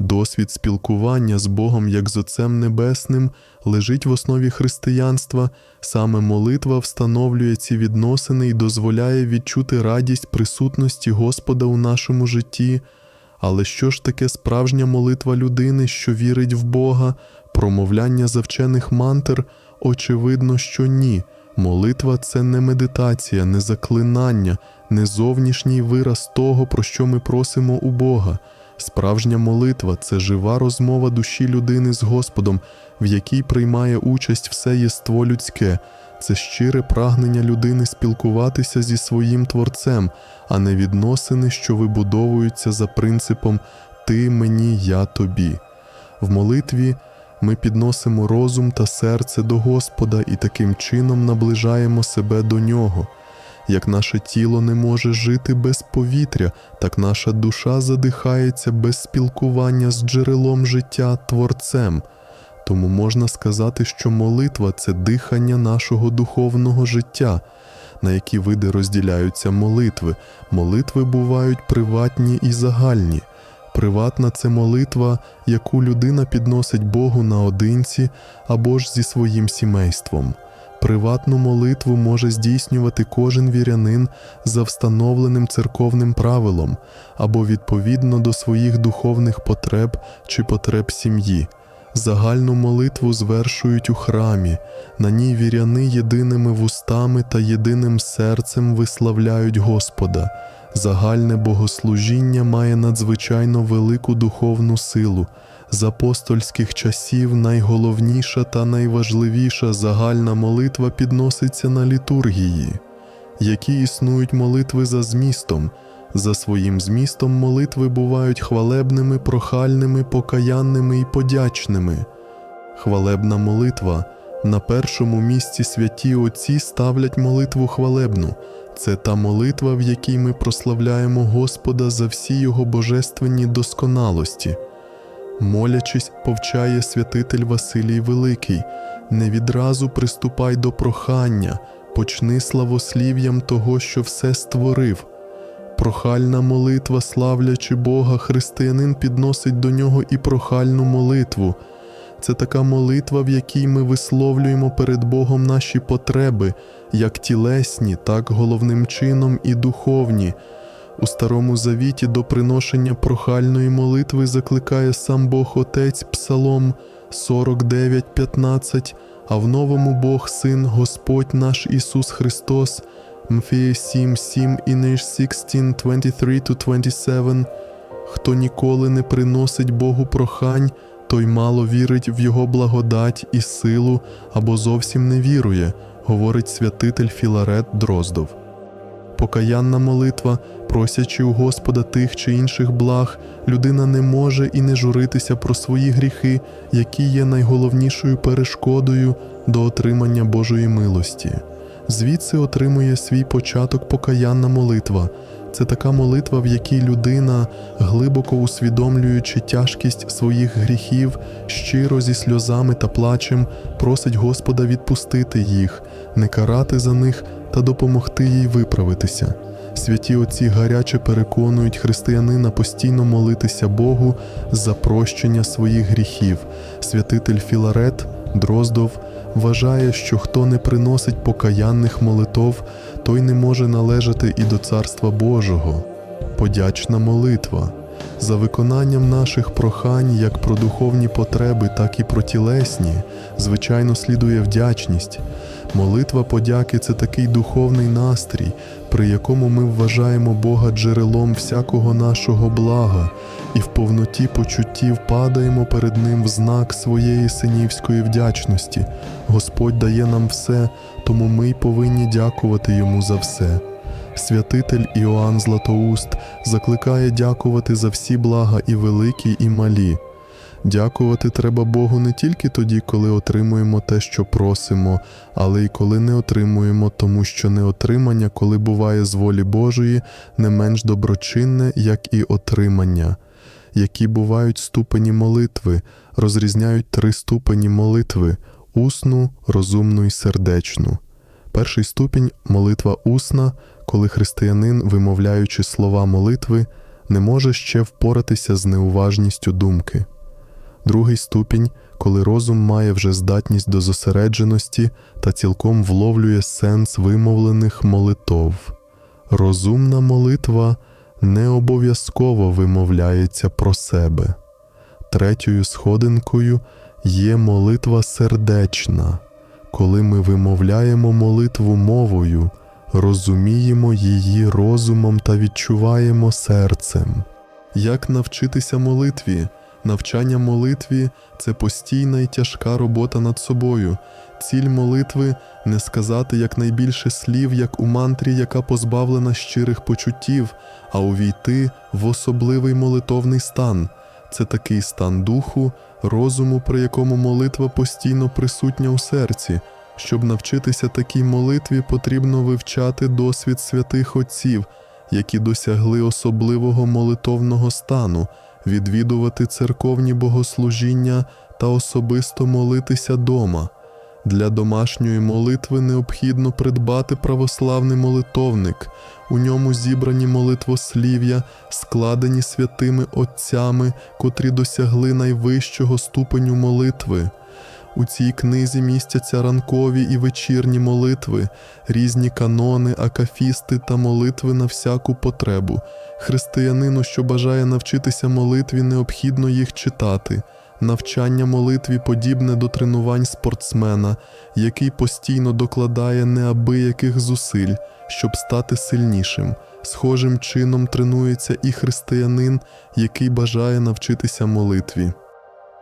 Досвід спілкування з Богом як з Отцем Небесним лежить в основі християнства. Саме молитва встановлює ці відносини і дозволяє відчути радість присутності Господа у нашому житті. Але що ж таке справжня молитва людини, що вірить в Бога, промовляння завчених мантр? Очевидно, що ні. Молитва це не медитація, не заклинання, не зовнішній вираз того, про що ми просимо у Бога. Справжня молитва це жива розмова душі людини з Господом, в якій приймає участь все єство людське, це щире прагнення людини спілкуватися зі своїм Творцем, а не відносини, що вибудовуються за принципом Ти мені, я тобі. В молитві ми підносимо розум та серце до Господа і таким чином наближаємо себе до Нього. Як наше тіло не може жити без повітря, так наша душа задихається без спілкування з джерелом життя Творцем. Тому можна сказати, що молитва це дихання нашого духовного життя, на які види розділяються молитви. Молитви бувають приватні і загальні. Приватна це молитва, яку людина підносить Богу наодинці або ж зі своїм сімейством. Приватну молитву може здійснювати кожен вірянин за встановленим церковним правилом або відповідно до своїх духовних потреб чи потреб сім'ї. Загальну молитву звершують у храмі, на ній віряни єдиними вустами та єдиним серцем виславляють Господа. Загальне богослужіння має надзвичайно велику духовну силу. З апостольських часів найголовніша та найважливіша загальна молитва підноситься на літургії, які існують молитви за змістом. За своїм змістом молитви бувають хвалебними, прохальними, покаянними і подячними. Хвалебна молитва на першому місці святі Отці ставлять молитву хвалебну. Це та молитва, в якій ми прославляємо Господа за всі Його божественні досконалості. Молячись, повчає святитель Василій Великий, не відразу приступай до прохання, почни славослів'ям того, що все створив. Прохальна молитва, славлячи Бога, християнин підносить до нього і прохальну молитву. Це така молитва, в якій ми висловлюємо перед Богом наші потреби, як тілесні, так головним чином і духовні. У Старому Завіті до приношення прохальної молитви закликає сам Бог Отець Псалом 49.15, а в новому Бог Син Господь наш Ісус Христос, Мфея 7.7 і Ниш 16.23-27. Хто ніколи не приносить Богу прохань, той мало вірить в Його благодать і силу або зовсім не вірує, говорить святитель Філарет Дроздов. Покаянна молитва, просячи у Господа тих чи інших благ, людина не може і не журитися про свої гріхи, які є найголовнішою перешкодою до отримання Божої милості. Звідси отримує свій початок покаянна молитва. Це така молитва, в якій людина, глибоко усвідомлюючи тяжкість своїх гріхів, щиро зі сльозами та плачем, просить Господа відпустити їх, не карати за них та допомогти їй виправитися. Святі отці гаряче переконують християнина постійно молитися Богу за прощення своїх гріхів. Святитель Філарет Дроздов вважає, що хто не приносить покаянних молитов, той не може належати і до Царства Божого. Подячна молитва. За виконанням наших прохань як про духовні потреби, так і про тілесні, звичайно, слідує вдячність. Молитва подяки це такий духовний настрій, при якому ми вважаємо Бога джерелом всякого нашого блага, і в повноті почуттів падаємо перед Ним в знак своєї синівської вдячності. Господь дає нам все, тому ми й повинні дякувати Йому за все. Святитель Іоанн Златоуст закликає дякувати за всі блага і великі, і малі. Дякувати треба Богу не тільки тоді, коли отримуємо те, що просимо, але й коли не отримуємо, тому що неотримання, коли буває з волі Божої, не менш доброчинне, як і отримання, які бувають ступені молитви, розрізняють три ступені молитви усну, розумну і сердечну. Перший ступінь молитва усна, коли християнин, вимовляючи слова молитви, не може ще впоратися з неуважністю думки. Другий ступінь, коли розум має вже здатність до зосередженості та цілком вловлює сенс вимовлених молитов. Розумна молитва не обов'язково вимовляється про себе. Третьою сходинкою є молитва сердечна, коли ми вимовляємо молитву мовою, розуміємо її розумом та відчуваємо серцем. Як навчитися молитві? Навчання молитві це постійна і тяжка робота над собою. Ціль молитви не сказати якнайбільше слів, як у мантрі, яка позбавлена щирих почуттів, а увійти в особливий молитовний стан. Це такий стан духу, розуму, при якому молитва постійно присутня у серці. Щоб навчитися такій молитві, потрібно вивчати досвід святих отців, які досягли особливого молитовного стану, відвідувати церковні богослужіння та особисто молитися дома. Для домашньої молитви необхідно придбати православний молитовник. У ньому зібрані молитвослів'я, складені святими отцями, котрі досягли найвищого ступеню молитви. У цій книзі містяться ранкові і вечірні молитви, різні канони, акафісти та молитви на всяку потребу. Християнину, що бажає навчитися молитві, необхідно їх читати. Навчання молитві подібне до тренувань спортсмена, який постійно докладає неабияких зусиль, щоб стати сильнішим. Схожим чином тренується і християнин, який бажає навчитися молитві.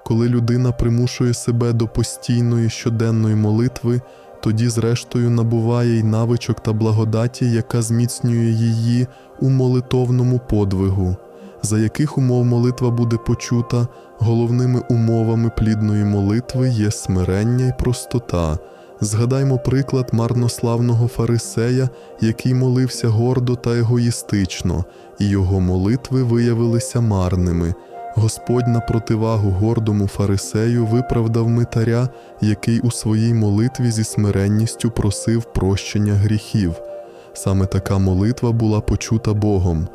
Коли людина примушує себе до постійної щоденної молитви, тоді, зрештою, набуває й навичок та благодаті, яка зміцнює її у молитовному подвигу. За яких умов молитва буде почута, головними умовами плідної молитви є смирення й простота. Згадаймо приклад марнославного фарисея, який молився гордо та егоїстично, і його молитви виявилися марними. Господь на противагу гордому фарисею виправдав митаря, який у своїй молитві зі смиренністю просив прощення гріхів. Саме така молитва була почута Богом.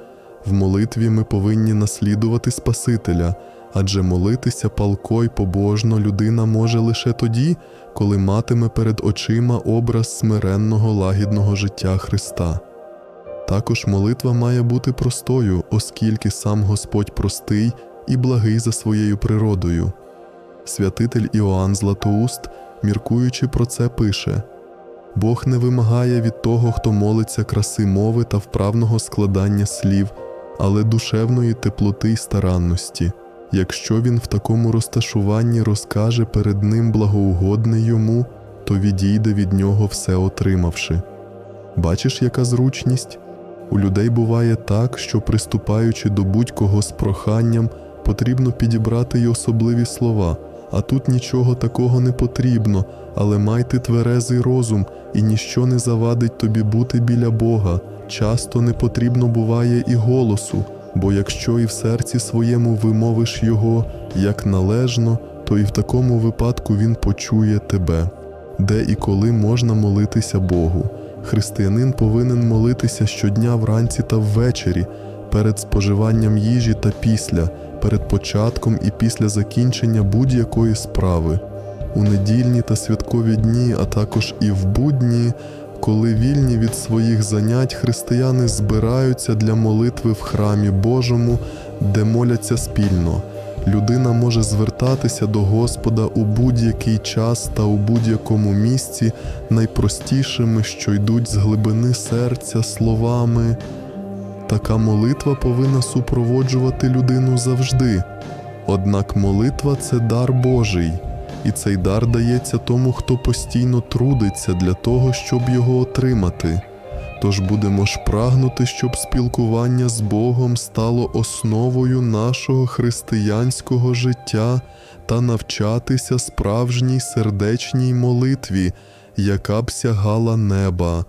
В молитві ми повинні наслідувати Спасителя, адже молитися палко й побожно людина може лише тоді, коли матиме перед очима образ смиренного лагідного життя Христа. Також молитва має бути простою, оскільки сам Господь простий і благий за своєю природою. Святитель Іоанн Златоуст, міркуючи про це, пише Бог не вимагає від того, хто молиться краси мови та вправного складання слів, але душевної теплоти й старанності. Якщо він в такому розташуванні розкаже перед ним благоугодне йому, то відійде від нього все отримавши. Бачиш, яка зручність? У людей буває так, що приступаючи до будь-кого з проханням, потрібно підібрати й особливі слова, а тут нічого такого не потрібно, але майте тверезий розум, і ніщо не завадить тобі бути біля Бога. Часто не потрібно буває і голосу, бо якщо і в серці своєму вимовиш його як належно, то і в такому випадку він почує тебе. Де і коли можна молитися Богу. Християнин повинен молитися щодня вранці та ввечері, перед споживанням їжі та після, перед початком і після закінчення будь-якої справи. У недільні та святкові дні, а також і в будні, коли вільні від своїх занять християни збираються для молитви в храмі Божому, де моляться спільно. Людина може звертатися до Господа у будь-який час та у будь-якому місці найпростішими, що йдуть з глибини серця словами. Така молитва повинна супроводжувати людину завжди. Однак молитва це дар Божий, і цей дар дається тому, хто постійно трудиться для того, щоб його отримати. Тож будемо ж прагнути, щоб спілкування з Богом стало основою нашого християнського життя та навчатися справжній сердечній молитві, яка б сягала неба,